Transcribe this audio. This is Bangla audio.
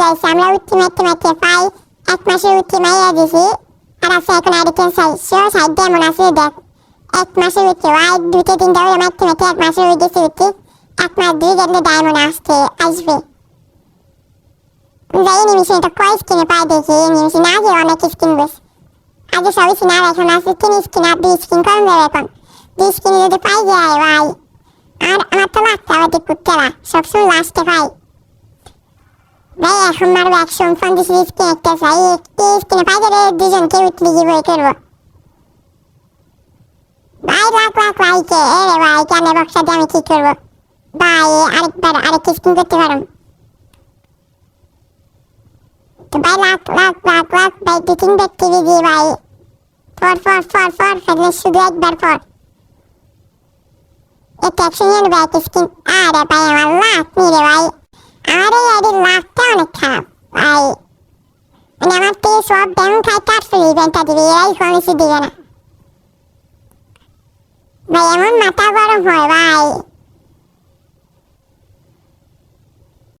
গাইছে আমরা উঠতে মারতে মারতে পাই এক মাসে উঠতে মাইয়া দিছি আর আছে এখন আরেকজন সাইডশো সাইড। এমন আছে, দেখ, এক মাসে উঠছে। আই দুটো তিনটা করে মারতে মারতে এক মাসে উঠে গেছে উঠতে। এক মাস দুই গেলে ডায়মন্ড আসতে আসবে। যাই নিমিশে এটা কয় স্কিনে পাই দেখি নিমিশে না যে অনেক স্কিন বেশ। আগে সবই স্কিন আর এখন আছে তিন স্কিন আর দুই স্কিন কম যাবে এখন। দুই স্কিন যদি পাই যায়, ভাই। আর আমার তো লাগতে হবে টিপুটকেরা সবসময় লাস্টে পাই ভাই এখন মারবো একশো পঞ্চাশ স্কিন একটা চাই, একটি স্কিনে পাই গেলে দুজনকে উঠলে গিয়ে বই করব। ভাই লাখ লাখ ভাইকে, এ রে ভাই, কেন বক্সা দিয়ে আমি কি করব। ভাই, আরেকবার আরেক স্কিন করতে পারো। তো ভাই লাখ লাখ লাখ লাখ ভাই, দু তিন ব্যক্তি দিয়ে ভাই। ফর ফর ফর ফর ফেললে শুধু একবার ফর এটা একশো নিরানব্বই এক স্কিন আরে ভাই, আমার লাখ নিরে ভাই আরে আরে লাখটা অনেক খারাপ ভাই মানে আমার তো সব ব্যাংক খাই কাট ফেলে ইভেন্টটা দিবে, এরাই কমিশি দিবে না। ভাই, এমন মাথা গরম হয়, ভাই।